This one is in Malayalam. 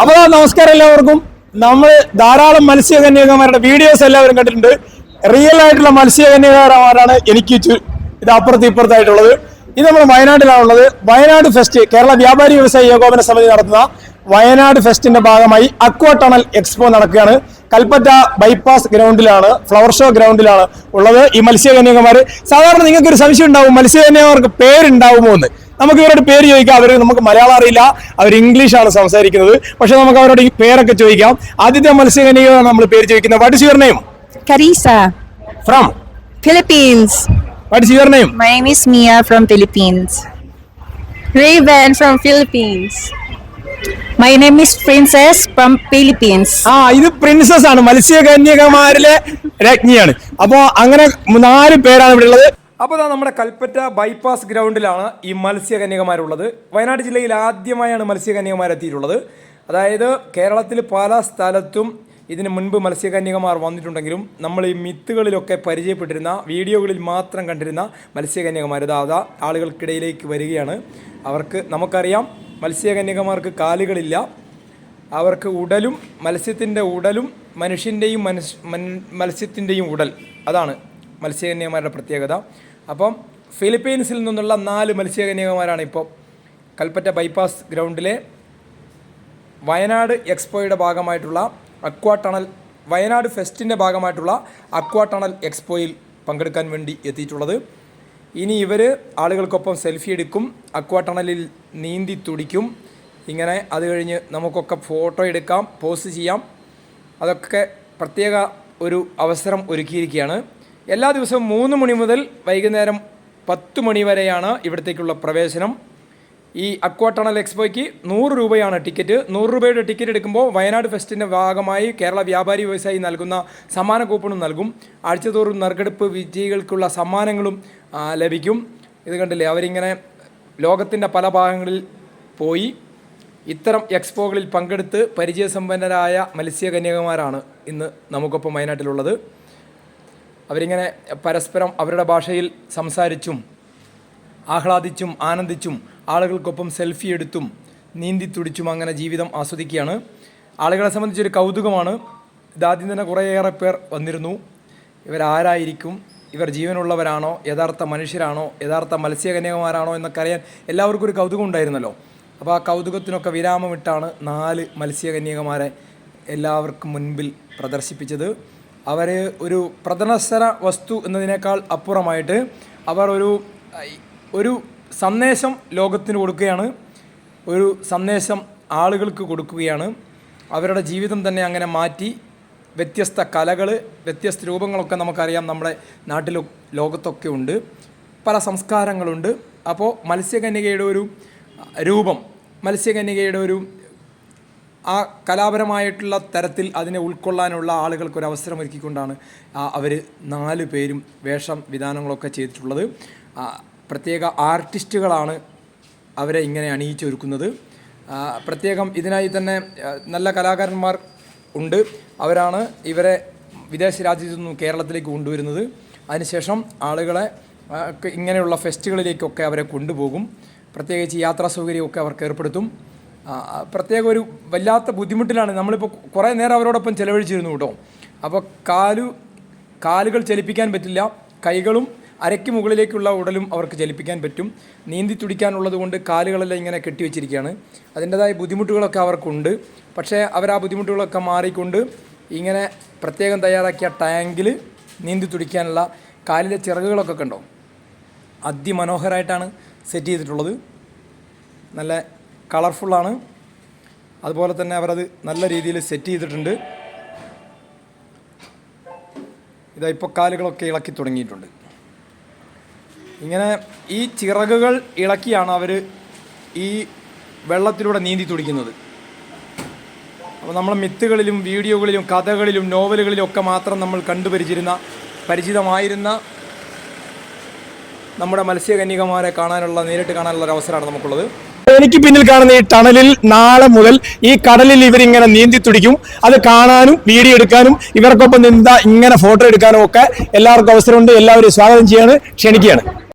അപ്പൊ നമസ്കാരം എല്ലാവർക്കും. നമ്മൾ ധാരാളം മത്സ്യകന്യകമാരുടെ വീഡിയോസ് എല്ലാവരും കണ്ടിട്ടുണ്ട്. റിയൽ ആയിട്ടുള്ള മത്സ്യകന്യകമാരാണ് എനിക്ക് ഇത് അപ്പുറത്ത് ഇപ്പുറത്തായിട്ടുള്ളത്. ഇത് നമ്മൾ വയനാട്ടിലാണുള്ളത്. വയനാട് ഫെസ്റ്റ് കേരള വ്യാപാരി വ്യവസായ ഏകോപന സമിതി നടത്തുന്ന വയനാട് ഫെസ്റ്റിന്റെ ഭാഗമായി അക്വ ടണൽ എക്സ്പോ നടക്കുകയാണ്. കൽപ്പറ്റ ബൈപ്പാസ് ഗ്രൗണ്ടിലാണ് ഫ്ലവർ ഷോ ഗ്രൗണ്ടിലാണ് ഉള്ളത് ഈ മത്സ്യകന്യകമാര് സാധാരണ നിങ്ങൾക്ക് ഒരു സംശയം ഉണ്ടാവും മത്സ്യകന്യകമാർക്ക് പേരുണ്ടാവുമോ എന്ന്. നമുക്ക് ഇവരോട് പേര് ചോദിക്കാം അവർ നമുക്ക് മലയാളം അറിയില്ല അവർ ഇംഗ്ലീഷാണ് സംസാരിക്കുന്നത്. പക്ഷെ നമുക്ക് അവരോട് ഈ പേരൊക്കെ ചോദിക്കാം. ആദ്യത്തെ മത്സ്യകന്യകമാണ് നമ്മൾ പേര് ചോദിക്കുന്നത്. What is your name Karisa from Philippines what is your name my name is Mia from Philippines Raven from Philippines. My name is Princess from Philippines. ആ ഇത് പ്രിൻസസ് ആണ്. മത്സ്യകന്യകമാരിലെ രജ്ഞിയാണ് അപ്പോ അങ്ങനെ നാല് പേരാണ് ഇവിടെ ഉള്ളത്. അപ്പോൾ നമ്മുടെ കൽപ്പറ്റ ബൈപ്പാസ് ഗ്രൗണ്ടിലാണ് ഈ മത്സ്യകന്യകമാരുള്ളത്. വയനാട് ജില്ലയിൽ ആദ്യമായാണ് മത്സ്യകന്യകമാരെത്തിയിട്ടുള്ളത്. അതായത് കേരളത്തിൽ പല സ്ഥലത്തും ഇതിന് മുൻപ് മത്സ്യകന്യകമാർ വന്നിട്ടുണ്ടെങ്കിലും നമ്മൾ ഈ മിത്തുകളിലൊക്കെ പരിചയപ്പെട്ടിരുന്ന വീഡിയോകളിൽ മാത്രം കണ്ടിരുന്ന മത്സ്യകന്യകമാർ ഇതാ ആളുകൾക്കിടയിലേക്ക് വരികയാണ്. അവർക്ക് നമുക്കറിയാം മത്സ്യകന്യകമാർക്ക് കാലുകളില്ല. അവർക്ക് ഉടലും മത്സ്യത്തിന്റെ ഉടലും മനുഷ്യന്റെയും മനുഷ്യ മൻ- മത്സ്യത്തിന്റെയും ഉടൽ. അതാണ് മത്സ്യകന്യകമാരുടെ പ്രത്യേകത. അപ്പം ഫിലിപ്പീൻസിൽ നിന്നുള്ള നാല് മത്സ്യകന്യകമാരാണ് ഇപ്പോൾ. കൽപ്പറ്റ ബൈപ്പാസ് ഗ്രൗണ്ടിലെ വയനാട് എക്സ്പോയുടെ ഭാഗമായിട്ടുള്ള അക്വാ ടണൽ വയനാട് ഫെസ്റ്റിന്റെ ഭാഗമായിട്ടുള്ള അക്വാ ടണൽ എക്സ്പോയിൽ പങ്കെടുക്കാൻ വേണ്ടി എത്തിയിട്ടുള്ളത്. ഇനി ഇവർ ആളുകൾക്കൊപ്പം സെൽഫി എടുക്കും അക്വാ ടണലിൽ നീന്തി തുടിക്കും. ഇങ്ങനെ അത് കഴിഞ്ഞ് നമുക്കൊക്കെ ഫോട്ടോ എടുക്കാം പോസ്റ്റ് ചെയ്യാം. അതൊക്കെ പ്രത്യേക ഒരു അവസരം ഒരുക്കിയിരിക്കുകയാണ്. എല്ലാ ദിവസവും മൂന്ന് മണി മുതൽ വൈകുന്നേരം പത്ത് മണി വരെയാണ് ഇവിടത്തേക്കുള്ള പ്രവേശനം. ഈ അക്വാ ടണൽ എക്സ്പോയ്ക്ക് നൂറ് രൂപയാണ് ടിക്കറ്റ്. നൂറ് രൂപയുടെ ടിക്കറ്റ് എടുക്കുമ്പോൾ വയനാട് ഫെസ്റ്റിന്റെ ഭാഗമായി കേരള വ്യാപാരി വ്യവസായി നൽകുന്ന സമ്മാന കൂപ്പണും നൽകും. ആഴ്ചതോറും നറുക്കെടുപ്പ് വിജയികൾക്കുള്ള സമ്മാനങ്ങളും ലഭിക്കും. ഇത് കണ്ടില്ലേ? അവരിങ്ങനെ ലോകത്തിന്റെ പല ഭാഗങ്ങളിൽ പോയി ഇത്തരം എക്സ്പോകളിൽ പങ്കെടുത്ത് പരിചയസമ്പന്നരായ മത്സ്യകന്യകമാരാണ് ഇന്ന് നമുക്കൊപ്പം വയനാട്ടിലുള്ളത്. അവരിങ്ങനെ പരസ്പരം അവരുടെ ഭാഷയിൽ സംസാരിച്ചും ആഹ്ലാദിച്ചും ആനന്ദിച്ചും ആളുകൾക്കൊപ്പം സെൽഫി എടുത്തും നീന്തി തുടിച്ചും അങ്ങനെ ജീവിതം ആസ്വദിക്കുകയാണ്. ആളുകളെ സംബന്ധിച്ചൊരു കൗതുകമാണ്. ഇതാദ്യം തന്നെ കുറേയേറെ പേർ വന്നിരുന്നു. ഇവരാരായിരിക്കും ഇവർ ജീവനുള്ളവരാണോ? യഥാർത്ഥ മനുഷ്യരാണോ? യഥാർത്ഥ മത്സ്യകന്യകമാരാണോ? എന്നൊക്കെ അറിയാൻ എല്ലാവർക്കും ഒരു കൗതുകം ഉണ്ടായിരുന്നല്ലോ. അപ്പോൾ ആ കൗതുകത്തിനൊക്കെ വിരാമമിട്ടാണ് നാല് മത്സ്യകന്യകമാരെ എല്ലാവർക്കും മുൻപിൽ പ്രദർശിപ്പിച്ചത്. അവർ ഒരു പ്രദർശന വസ്തു എന്നതിനേക്കാൾ അപ്പുറമായിട്ട് അവർ ഒരു ഒരു സന്ദേശം ലോകത്തിന് കൊടുക്കുകയാണ്. ഒരു സന്ദേശം ആളുകൾക്ക് കൊടുക്കുകയാണ്. അവരുടെ ജീവിതം തന്നെ അങ്ങനെ മാറ്റി വ്യത്യസ്ത കലകൾ വ്യത്യസ്ത രൂപങ്ങളൊക്കെ നമുക്കറിയാം നമ്മുടെ നാട്ടിൽ ലോകത്തൊക്കെ ഉണ്ട്. പല സംസ്കാരങ്ങളുണ്ട്. അപ്പോൾ മത്സ്യകന്യകയുടെ ഒരു രൂപം മത്സ്യകന്യകയുടെ ഒരു ആ കലാപരമായിട്ടുള്ള തരത്തിൽ അതിനെ ഉൾക്കൊള്ളാനുള്ള ആളുകൾക്ക് ഒരു അവസരം ഒരുക്കിക്കൊണ്ടാണ് അവർ നാല് പേരും വേഷം വിധാനങ്ങളൊക്കെ ചെയ്തിട്ടുള്ളത്. പ്രത്യേക ആർട്ടിസ്റ്റുകളാണ് അവരെ ഇങ്ങനെ അണിയിച്ചൊരുക്കുന്നത്. പ്രത്യേകം ഇതിനായി തന്നെ നല്ല കലാകാരന്മാർ ഉണ്ട്. അവരാണ് ഇവരെ വിദേശ രാജ്യത്തു നിന്നും കേരളത്തിലേക്ക് കൊണ്ടുവരുന്നത്. അതിനുശേഷം ആളുകളെ ഇങ്ങനെയുള്ള ഫെസ്റ്റുകളിലേക്കൊക്കെ അവരെ കൊണ്ടുപോകും. പ്രത്യേകിച്ച് യാത്രാ സൗകര്യമൊക്കെ അവർക്ക് ഏർപ്പെടുത്തും. പ്രത്യേക ഒരു വല്ലാത്ത ബുദ്ധിമുട്ടിലാണ്. നമ്മളിപ്പോൾ കുറേ നേരം അവരോടൊപ്പം ചിലവഴിച്ചിരുന്നു കേട്ടോ. അപ്പോൾ കാലു കാലുകൾ ചലിപ്പിക്കാൻ പറ്റില്ല. കൈകളും അരയ്ക്ക് മുകളിലേക്കുള്ള ഉടലും അവർക്ക് ചലിപ്പിക്കാൻ പറ്റും. നീന്തി തുടിക്കാനുള്ളത് കൊണ്ട് കാലുകളെല്ലാം ഇങ്ങനെ കെട്ടിവെച്ചിരിക്കുകയാണ്. അതിന്റെതായ ബുദ്ധിമുട്ടുകളൊക്കെ അവർക്കുണ്ട്. പക്ഷേ അവർ ആ ബുദ്ധിമുട്ടുകളൊക്കെ മാറിക്കൊണ്ട് ഇങ്ങനെ പ്രത്യേകം തയ്യാറാക്കിയ ടാങ്കിൽ നീന്തി തുടിക്കാനുള്ള കാലിലെ ചിറകുകളൊക്കെ കണ്ടോ? അതിമനോഹരമായിട്ടാണ് സെറ്റ് ചെയ്തിട്ടുള്ളത്. നല്ല കളർഫുള്ളാണ്. അതുപോലെ തന്നെ അവരത് നല്ല രീതിയിൽ സെറ്റ് ചെയ്തിട്ടുണ്ട്. ഇതാ ഇപ്പോൾ കാലുകളൊക്കെ ഇളക്കി തുടങ്ങിയിട്ടുണ്ട്. ഇങ്ങനെ ഈ ചിറകുകൾ ഇളക്കിയാണ് അവർ ഈ വെള്ളത്തിലൂടെ നീന്തി തുടിക്കുന്നത്. അപ്പോൾ നമ്മൾ മിത്തുകളിലും വീഡിയോകളിലും കഥകളിലും നോവലുകളിലും ഒക്കെ മാത്രം നമ്മൾ കണ്ടുപരിച്ചിരുന്ന പരിചിതമായിരുന്ന നമ്മുടെ മത്സ്യകന്യകമാരെ കാണാനുള്ള നേരിട്ട് കാണാനുള്ള ഒരു അവസരമാണ് നമുക്കുള്ളത്. എനിക്ക് പിന്നിൽ കാണുന്ന ഈ ടണലിൽ നാളെ മുതൽ ഈ കടലിൽ ഇവരിങ്ങനെ നീന്തി തുടിക്കും. അത് കാണാനും വീഡിയോ എടുക്കാനും ഇവർക്കൊപ്പം നിന്ത ഇങ്ങനെ ഫോട്ടോ എടുക്കാനും ഒക്കെ എല്ലാവർക്കും അവസരമുണ്ട്. എല്ലാവരും സ്വാഗതം ചെയ്യാണ്. ക്ഷണിക്കുകയാണ്.